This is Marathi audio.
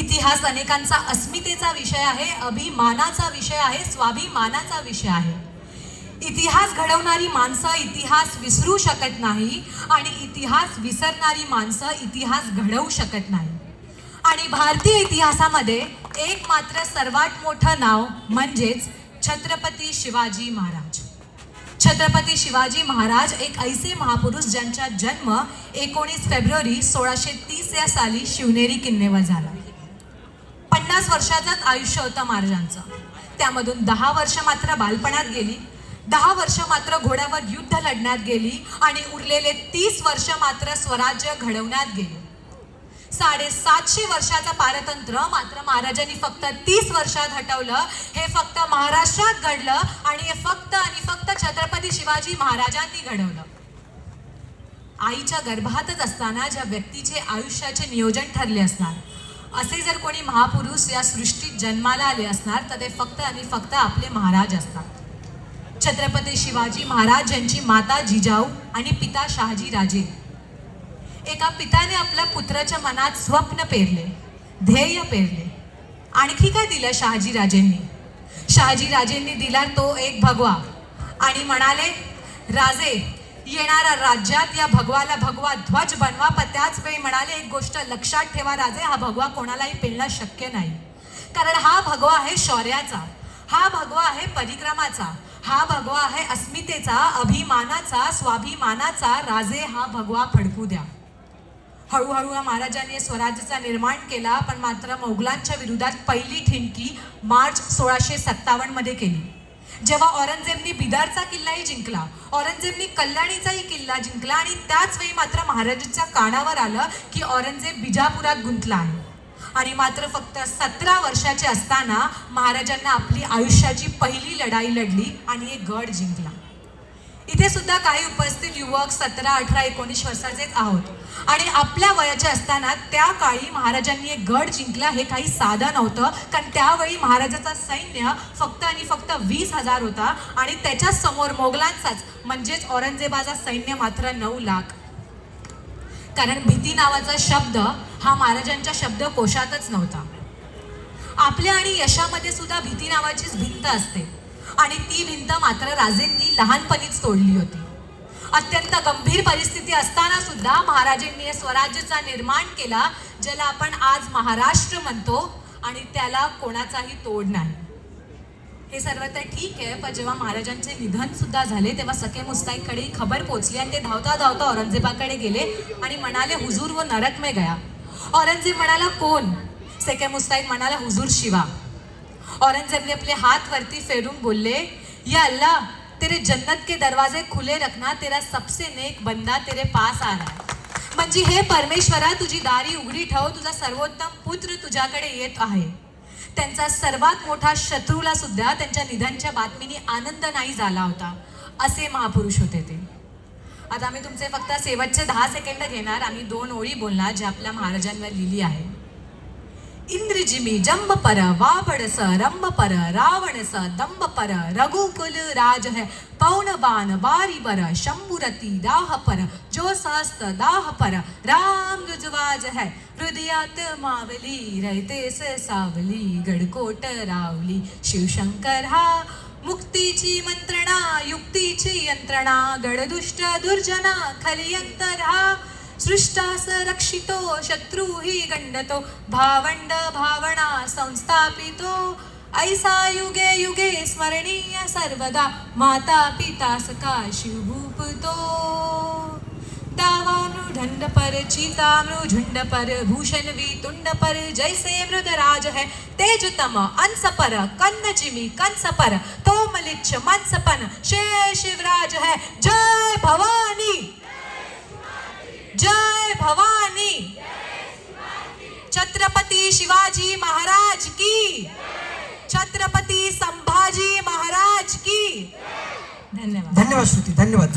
इतिहास अनेकांचा अस्मितेचा विषय आहे अभिमानाचा विषय आहे स्वाभिमानाचा विषय आहे. इतिहास घडवणारी माणसं इतिहास विसरू शकत नाही आणि इतिहास विसरणारी माणसं इतिहास घडवू शकत नाही. आणि भारतीय इतिहासामध्ये एक मात्र सर्वात मोठं नाव म्हणजेच छत्रपती शिवाजी महाराज. छत्रपती शिवाजी महाराज एक ऐसे महापुरुष ज्यांचा जन्म एकोणीस फेब्रुवारी सोळाशे तीस या साली शिवनेरी किल्ल्यावर झाला. पन्नास वर्षाचंच आयुष्य होतं महाराजांचं त्यामधून दहा वर्ष मात्र बालपणात गेली. दहा वर्ष मात्र घोड्यावर युद्ध लढण्यात गेली आणि उरलेले तीस वर्ष मात्र स्वराज्य घडवण्यात गेले. साडेसातशे वर्षाचं पारतंत्र मात्र महाराजांनी फक्त तीस वर्षात हटवलं. हे फक्त महाराष्ट्रात घडलं आणि हे फक्त आणि फक्त छत्रपती शिवाजी महाराजांनी घडवलं. आईच्या गर्भातच असताना ज्या व्यक्तीचे आयुष्याचे नियोजन ठरले असणार असे जर कोणी महापुरुष या सृष्टीत जन्माला आले असणार तर ते फक्त आणि फक्त आपले महाराज असतात. छत्रपती शिवाजी महाराज यांची माता जिजाऊ आणि पिता शहाजी राजे. एका पिताने आपल्या पुत्राच्या मनात स्वप्न पेरले ध्येय पेरले. आणखी काय दिलं शहाजी राजेंनी? शहाजी राजेंनी दिला तो एक भगवा आणि म्हणाले राजे येणाऱ्या राज्यात या भगवाला भगवा ध्वज बनवा. पण त्याच वेळी म्हणाले एक गोष्ट लक्षात ठेवा राजे हा भगवा कोणालाही पेलणं शक्य नाही. कारण हा भगवा आहे शौर्याचा हा भगवा आहे परिक्रमाचा हा भगवा आहे अस्मितेचा अभिमानाचा स्वाभिमानाचा. राजे हा भगवा फडकू द्या. हळूहळू या महाराजांनी स्वराज्याचा निर्माण केला पण मात्र मोगलांच्या विरोधात पहिली ठिणकी मार्च सोळाशे सत्तावन्नमध्ये केली. जेव्हा औरंगजेबनी बिदारचा किल्लाही जिंकला औरंगजेबनी कल्याणीचाही किल्ला जिंकला आणि त्याच वेळी मात्र महाराजांच्या कानावर आलं की औरंगजेब बिजापुरात गुंतला आहे. आणि मात्र फक्त सतरा वर्षाचे असताना महाराजांना आपली आयुष्याची पहिली लढाई लढली आणि एक गड जिंकला. इथे सुद्धा काही उपस्थित युवक सतरा अठरा एकोणीस वर्षाचेच आहोत. आणि आपल्या वयाचे असताना त्या काळी महाराजांनी एक गड जिंकला. हे काही साधं नव्हतं. कारण त्यावेळी महाराजाचा सैन्य फक्त आणि फक्त वीस हजार होता. आणि त्याच्यासमोर मोगलांचाच म्हणजेच औरंगजेबाचा सैन्य मात्र नऊ लाख. कारण भीती नावाचा शब्द हा महाराजांच्या शब्दकोशातच नव्हता. आपल्या आणि यशामध्ये सुद्धा भीती नावाचीच भिंत असते. आणि ती भिंत मात्र राजेंनी लहानपणीच तोडली होती. अत्यंत गंभीर परिस्थिती असताना सुद्धा महाराजांनी या स्वराज्याचा निर्माण केला ज्याला आपण आज महाराष्ट्र म्हणतो आणि त्याला कोणाचाही तोड नाही. हे सर्व तर ठीक आहे पण जेव्हा महाराजांचे निधन सुद्धा झाले तेव्हा सखे मुस्ताईकडे खबर पोचली आणि ते धावता धावता औरंगजेबाकडे गेले आणि म्हणाले हुजूर व नरकमे गया. औरंगजेब म्हणाला कोण? सखे मुस्ताईक म्हणाला हुजूर शिवा. औरंगजेबने अपने हाथ वरती फेरून बोलले या अल्लाह तेरे जन्नत के दरवाजे खुले रखना तेरा सबसे नेक बंदा तेरे पास आ रहा है। म्हणजे हे परमेश्वरा तुझी दारी उघडी ठेव तुझा सर्वोत्तम पुत्र तुझ्याकडे येत आहे. त्यांचा सर्वात मोठा शत्रूला सुद्धा त्यांच्या निधनच्या बातमीने आनंद नाही झाला होता असे महापुरुष होते ते. आता आम्ही तुमचे फक्त शेवटचे दहा सेकंड घेणार आम्ही दोन ओळी बोलणार जे आपल्या महाराजांवर लिहिली आहे. इंद्रजिमी जम्ब पर वापड़स रंब पर रावणस दंब पर रघुकुल राज है पौन बान बारी बर शंभुरती दाह पर जो सहस्त दाह पर राम रुजवाज है हृदयात मावली रहते से सावली गडकोट रावली शिवशंकर हा मुक्तीची मंत्रणा युक्तीची यंत्रणा गडदुष्ट दुर्जना खलियंतर हा सृष्टास रक्षितो शत्रू हि गंडतो भावंड भावना संस्थापितो। ऐसा युगे युगे स्मरणीय सर्वदा माता पिता सका शिवभूपतो। दावामृढंड पर चितामृझुंड पर भूषण वितुंड पर जैसे मृगराज है। तेजतम अंस पर कन्न जिमी कंस पर तो मलिच्छ मंसपन शेष शिवराज है। जय भवानी जय भवानी छत्रपती शिवाजी महाराज की। छत्रपती संभाजी महाराज की। धन्यवाद. धन्यवाद श्रुती. धन्यवाद.